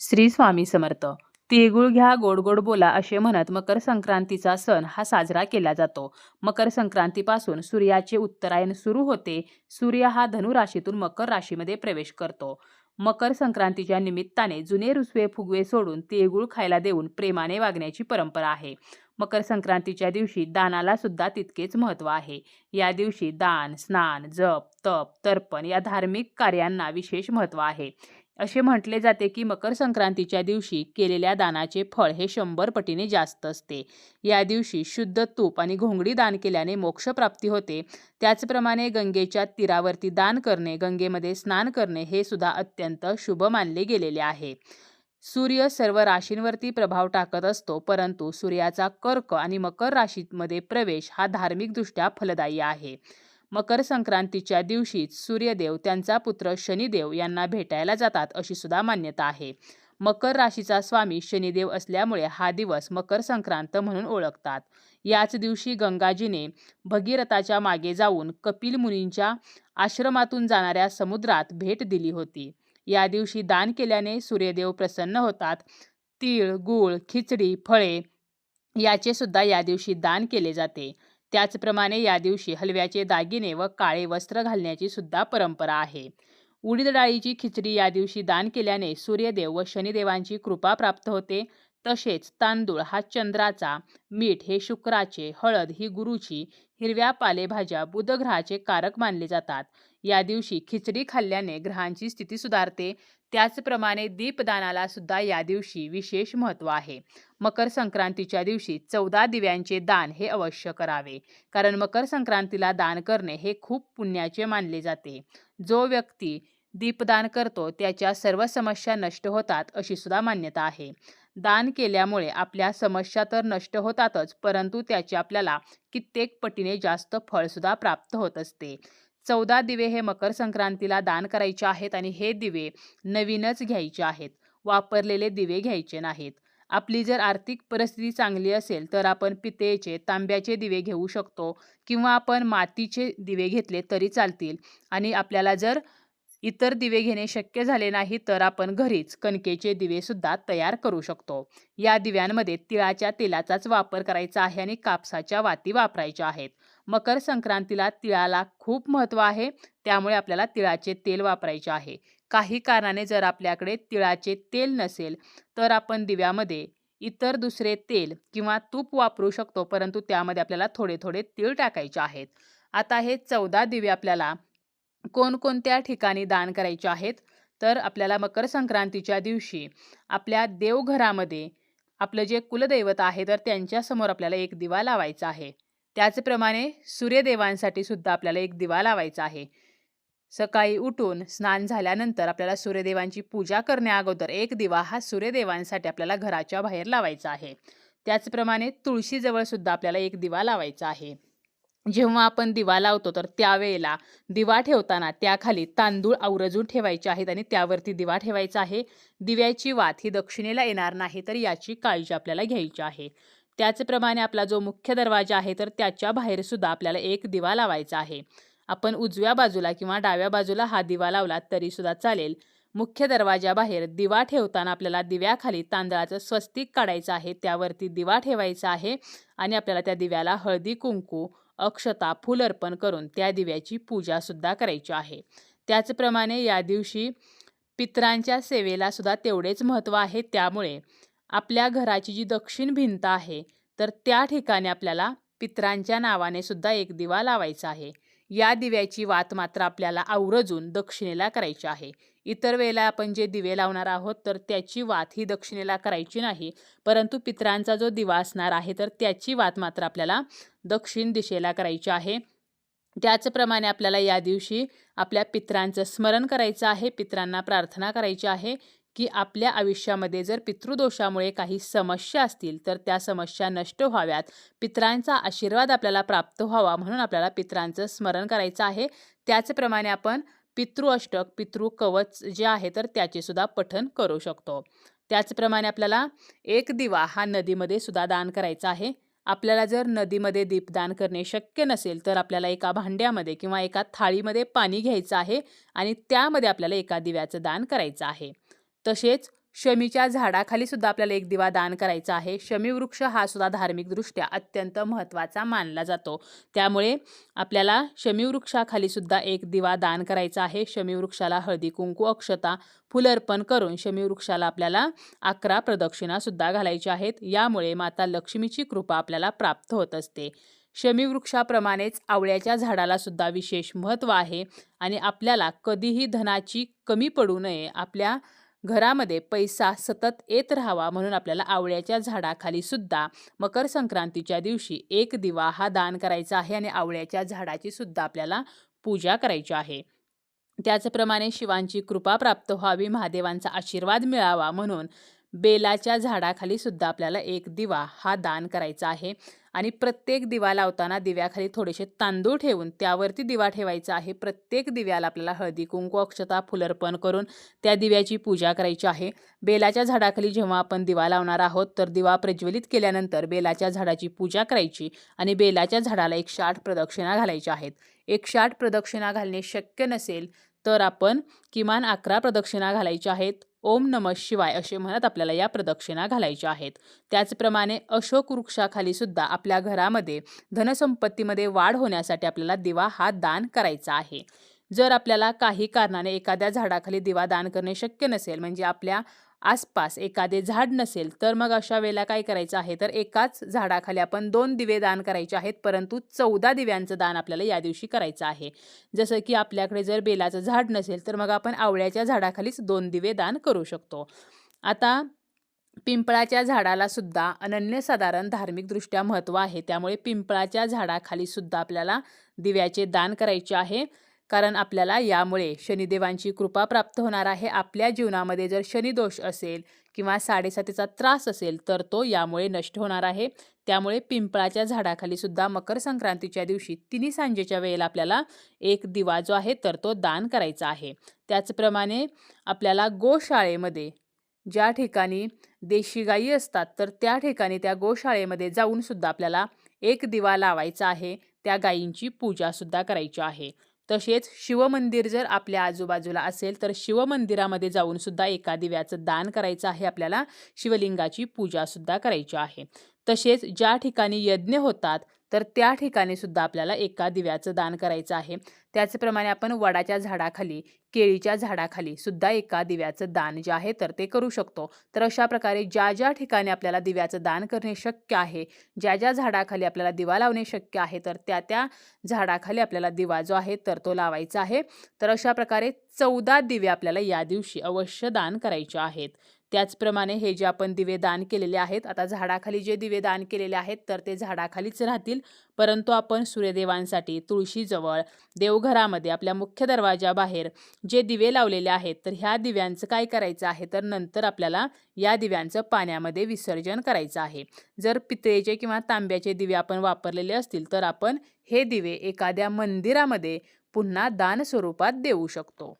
श्री स्वामी समर्थ. तिळगुळ घ्या गोड गोड बोला असे म्हणत मकर संक्रांतीचा सण हा साजरा केला जातो. मकर संक्रांतीपासून सूर्याचे उत्तरायण सुरू होते. सूर्य हा धनु राशीतून मकर राशीमध्ये प्रवेश करतो. मकर संक्रांतीच्या निमित्ताने जुने रुसवे फुगवे सोडून तिळगुळ खायला देऊन प्रेमाने वागण्याची परंपरा आहे. मकर संक्रांतीच्या दिवशी दानाला सुद्धा तितकेच महत्त्व आहे. या दिवशी दान स्नान जप तप तर्पण या धार्मिक कार्यांना विशेष महत्त्व आहे. असे म्हटले जाते की मकर संक्रांतीच्या दिवशी केलेल्या दानाचे फळ हे शंभर पटीने जास्त असते. या दिवशी शुद्ध तूप आणि घोंगडी दान केल्याने मोक्षप्राप्ती होते. त्याचप्रमाणे गंगेच्या तीरावरती दान करणे गंगेमध्ये स्नान करणे हे सुद्धा अत्यंत शुभ मानले गेलेले आहे. सूर्य सर्व राशींवरती प्रभाव टाकत असतो परंतु सूर्याचा कर्क आणि मकर राशीमध्ये प्रवेश हा धार्मिकदृष्ट्या फलदायी आहे. मकर संक्रांतीच्या दिवशीच सूर्यदेव त्यांचा पुत्र शनिदेव यांना भेटायला जातात अशी सुद्धा मान्यता आहे. मकर राशीचा स्वामी शनिदेव असल्यामुळे हा दिवस मकर संक्रांत म्हणून ओळखतात. याच दिवशी गंगाजीने भगीरथाच्या मागे जाऊन कपिल मुनींच्या आश्रमातून जाणाऱ्या समुद्रात भेट दिली होती. या दिवशी दान केल्याने सूर्यदेव प्रसन्न होतात. तीळ गूळ खिचडी फळे याचे सुद्धा या दिवशी दान केले जाते. त्याचप्रमाणे या दिवशी हलव्याचे दागिने व काळे वस्त्र घालण्याची सुद्धा परंपरा आहे. उडीद डाळीची खिचडी या दिवशी दान केल्याने सूर्यदेव व शनिदेवांची कृपा प्राप्त होते. तसेच तांदूळ हा चंद्राचा मीठ हे शुक्राचे हळद ही गुरुची हिरव्या पालेभाज्या बुधग्रहाचे कारक मानले जातात. या दिवशी खिचडी खाल्ल्याने ग्रहांची स्थिती सुधारते. त्याचप्रमाणे दीपदानाला सुद्धा या दिवशी विशेष महत्त्व आहे. मकर संक्रांतीच्या दिवशी चौदा दिव्यांचे दान हे अवश्य करावे. कारण मकर संक्रांतीला दान करणे हे खूप पुण्याचे मानले जाते. जो व्यक्ती दीपदान करतो त्याच्या सर्व समस्या नष्ट होतात अशी सुद्धा मान्यता आहे. दान केल्यामुळे आपल्या समस्या तर नष्ट होतातच परंतु त्याचे आपल्याला कित्येक पटीने जास्त फळसुद्धा प्राप्त होत असते. चौदा दिवे हे मकर संक्रांतीला दान करायचे आहेत आणि हे दिवे नवीनच घ्यायचे आहेत. वापरलेले दिवे घ्यायचे नाहीत. आपली जर आर्थिक परिस्थिती चांगली असेल तर आपण पितेचे तांब्याचे दिवे घेऊ शकतो किंवा आपण मातीचे दिवे घेतले तरी चालतील. आणि आपल्याला जर इतर दिवे घेणे शक्य झाले नाही तर आपण घरीच कणकेचे दिवे सुद्धा तयार करू शकतो. या दिव्यांमध्ये तिळाच्या तेलाचाच वापर करायचा आहे आणि कापसाच्या वाती वापरायच्या आहेत. मकर संक्रांतीला तिळाला खूप महत्त्व आहे. त्यामुळे आपल्याला तिळाचे तेल वापरायचे आहे. काही कारणाने जर आपल्याकडे तिळाचे तेल नसेल तर आपण दिव्यामध्ये इतर दुसरे तेल किंवा तूप वापरू शकतो परंतु त्यामध्ये आपल्याला थोडे थोडे तीळ टाकायचे आहेत. आता हे चौदा दिवे आपल्याला कोणकोणत्या ठिकाणी दान करायचे आहेत? तर आपल्याला मकर संक्रांतीच्या दिवशी आपल्या देवघरामध्ये आपलं जे कुलदैवत आहे तर त्यांच्यासमोर आपल्याला एक दिवा लावायचा आहे. त्याचप्रमाणे सूर्यदेवांसाठी सुद्धा आपल्याला एक दिवा लावायचा आहे. सकाळी उठून स्नान झाल्यानंतर आपल्याला सूर्यदेवांची पूजा करण्या अगोदर एक दिवा हा सूर्यदेवांसाठी आपल्याला घराच्या बाहेर लावायचा आहे. त्याचप्रमाणे तुळशीजवळ सुद्धा आपल्याला एक दिवा लावायचा आहे. जेव्हा आपण दिवा लावतो तर त्यावेळेला दिवा ठेवताना त्याखाली तांदूळ आवरजून ठेवायचे आहेत आणि त्यावरती दिवा ठेवायचा आहे. दिव्याची वात ही दक्षिणेला येणार नाही तर याची काळजी आपल्याला घ्यायची आहे. त्याचप्रमाणे आपला जो मुख्य दरवाजा आहे तर त्याच्या बाहेर सुद्धा आपल्याला एक दिवा लावायचा आहे. आपण उजव्या बाजूला किंवा डाव्या बाजूला हा दिवा लावला तरी सुद्धा चालेल. मुख्य दरवाजाबाहेर दिवा ठेवताना आपल्याला दिव्याखाली तांदळाचं स्वस्तिक काढायचं आहे त्यावरती दिवा ठेवायचा आहे आणि आपल्याला त्या दिव्याला हळदी कुंकू अक्षता फुल अर्पण करून त्या दिव्याची पूजा सुद्धा करायची आहे. त्याचप्रमाणे या दिवशी पित्रांच्या सेवेला सुद्धा तेवढेच महत्त्व आहे. त्यामुळे आपल्या घराची जी दक्षिण भिंत आहे तर त्या ठिकाणी आपल्याला पित्रांच्या नावाने सुद्धा एक दिवा लावायचा आहे. या दिव्याची वात मात्र आपल्याला आवरजून दक्षिणेला करायची आहे. इतर वेळेला आपण जे दिवे लावणार आहोत तर त्याची वात ही दक्षिणेला करायची नाही परंतु पित्रांचा जो दिवा असणार आहे तर त्याची वात मात्र आपल्याला दक्षिण दिशेला करायची आहे. त्याचप्रमाणे आपल्याला या दिवशी आपल्या पित्रांचं स्मरण करायचं आहे पित्रांना प्रार्थना करायची आहे. की आपल्या आयुष्यामध्ये जर पितृदोषामुळे काही समस्या असतील तर त्या समस्या नष्ट व्हाव्यात. पित्रांचा आशीर्वाद आपल्याला प्राप्त व्हावा म्हणून आपल्याला पित्रांचं स्मरण करायचं आहे. त्याचप्रमाणे आपण पितृ अष्टक पितृ कवच जे आहे तर त्याचे सुद्धा पठन करू शकतो. त्याचप्रमाणे आपल्याला एक दिवा हा नदीमध्ये सुद्धा दान करायचा आहे. आपल्याला जर नदीमध्ये दीपदान करणे शक्य नसेल तर आपल्याला एका भांड्यामध्ये किंवा एका थाळीमध्ये पाणी घ्यायचं आहे आणि त्यामध्ये आपल्याला एका दिव्याचं दान करायचं आहे. तसेच शमीच्या झाडाखाली सुद्धा आपल्याला एक दिवा दान करायचा आहे. शमी वृक्ष हा सुद्धा धार्मिकदृष्ट्या अत्यंत महत्त्वाचा मानला जातो. त्यामुळे आपल्याला शमी वृक्षाखाली सुद्धा एक दिवा दान करायचा आहे. शमी वृक्षाला हळदी कुंकू अक्षता फुलर्पण करून शमी वृक्षाला आपल्याला अकरा प्रदक्षिणा सुद्धा घालायच्या आहेत. यामुळे माता लक्ष्मीची कृपा आपल्याला प्राप्त होत असते. शमी वृक्षाप्रमाणेच आवळ्याच्या झाडाला सुद्धा विशेष महत्त्व आहे आणि आपल्याला कधीही धनाची कमी पडू नये. आपल्या घरामध्ये पैसा सतत येत राहावा म्हणून आपल्याला आवळ्याच्या झाडाखाली सुद्धा मकर संक्रांतीच्या दिवशी एक दिवा हा दान करायचा आहे आणि आवळ्याच्या झाडाची सुद्धा आपल्याला पूजा करायची आहे. त्याचप्रमाणे शिवांची कृपा प्राप्त व्हावी महादेवांचा आशीर्वाद मिळावा म्हणून बेलाच्या झाडाखाली सुद्धा आपल्याला एक दिवा हा दान करायचा आहे. आणि प्रत्येक दिवा लावताना दिव्याखाली थोडेसे तांदूळ ठेवून त्यावरती दिवा ठेवायचा आहे. प्रत्येक दिव्याला आपल्याला हळदी कुंकू अक्षता फुलर्पण करून त्या दिव्याची पूजा करायची आहे. बेलाच्या झाडाखाली जेव्हा आपण दिवा लावणार आहोत तर दिवा प्रज्वलित केल्यानंतर बेलाच्या झाडाची पूजा करायची आणि बेलाच्या झाडाला एकशे आठ प्रदक्षिणा घालायच्या आहेत. एकशे आठ प्रदक्षिणा घालणे शक्य नसेल तर आपण किमान अकरा प्रदक्षिणा घालायच्या आहेत. ओम नम शिवाय असे म्हणत आपल्याला या प्रदक्षिणा घालायच्या आहेत. त्याचप्रमाणे अशोक वृक्षाखाली सुद्धा आपल्या घरामध्ये धनसंपत्तीमध्ये वाढ होण्यासाठी आपल्याला दिवा हा दान करायचा आहे. जर आपल्याला काही कारणाने एखाद्या झाडाखाली दिवा दान करणे शक्य नसेल म्हणजे आपल्या आसपास एखादे झाड नसेल तर मग अशा वेळेला काय करायचं आहे? तर एकाच झाडाखाली आपण दोन दिवे दान करायचे आहेत परंतु चौदा दिव्यांचं दान आपल्याला या दिवशी करायचं आहे. जसं की आपल्याकडे जर बेलाचं झाड नसेल तर मग आपण आवळ्याच्या झाडाखालीच दोन दिवे दान करू शकतो. आता पिंपळाच्या झाडाला सुद्धा अनन्यसाधारण धार्मिकदृष्ट्या महत्त्व आहे. त्यामुळे पिंपळाच्या झाडाखाली सुद्धा आपल्याला दिव्याचे दान करायचे आहे. कारण आपल्याला यामुळे शनिदेवांची कृपा प्राप्त होणार आहे. आपल्या जीवनामध्ये जर शनिदोष असेल किंवा साडेसातीचा त्रास असेल तर तो यामुळे नष्ट होणार आहे. त्यामुळे पिंपळाच्या झाडाखाली सुद्धा मकर संक्रांतीच्या दिवशी तिन्ही सांजेच्या वेळेला आपल्याला एक दिवा जो आहे तर तो दान करायचा आहे. त्याचप्रमाणे आपल्याला गोशाळेमध्ये ज्या ठिकाणी देशी गायी असतात तर त्या ठिकाणी त्या गोशाळेमध्ये जाऊन सुद्धा आपल्याला एक दिवा लावायचा आहे. त्या गायींची पूजासुद्धा करायची आहे. तसेच शिवमंदिर जर आपल्या आजूबाजूला असेल तर शिवमंदिरामध्ये जाऊन सुद्धा एका दिव्याचं दान करायचं आहे आपल्याला शिवलिंगाची पूजासुद्धा करायची आहे. तसेच ज्या ठिकाणी यज्ञ होतात तर त्या ठिकाणी सुद्धा आपल्याला एका दिव्याचं दान करायचं आहे. त्याचप्रमाणे आपण वडाच्या झाडाखाली केळीच्या झाडाखाली सुद्धा एका दिव्याचं दान जे आहे तर ते करू शकतो. तर अशा प्रकारे ज्या ज्या ठिकाणी आपल्याला दिव्याचं दान करणे शक्य आहे ज्या ज्या झाडाखाली आपल्याला दिवा लावणे शक्य आहे तर त्या त्या झाडाखाली आपल्याला दिवा जो आहे तर तो लावायचा आहे. तर अशा प्रकारे चौदा दिवे आपल्याला या दिवशी अवश्य दान करायचे आहेत. त्याचप्रमाणे हे जे आपण दिवे दान केलेले आहेत आता झाडाखाली जे दिवे दान केलेले आहेत तर ते झाडाखालीच राहतील. परंतु आपण सूर्यदेवांसाठी तुळशीजवळ देवघरामध्ये आपल्या मुख्य दरवाजाबाहेर जे दिवे लावलेले आहेत तर ह्या दिव्यांचं काय करायचं आहे? तर नंतर आपल्याला या दिव्यांचं पाण्यामध्ये विसर्जन करायचं आहे. जर पितळेचे किंवा तांब्याचे दिवे आपण वापरलेले असतील तर आपण हे दिवे एखाद्या मंदिरामध्ये पुन्हा दान स्वरूपात देऊ शकतो.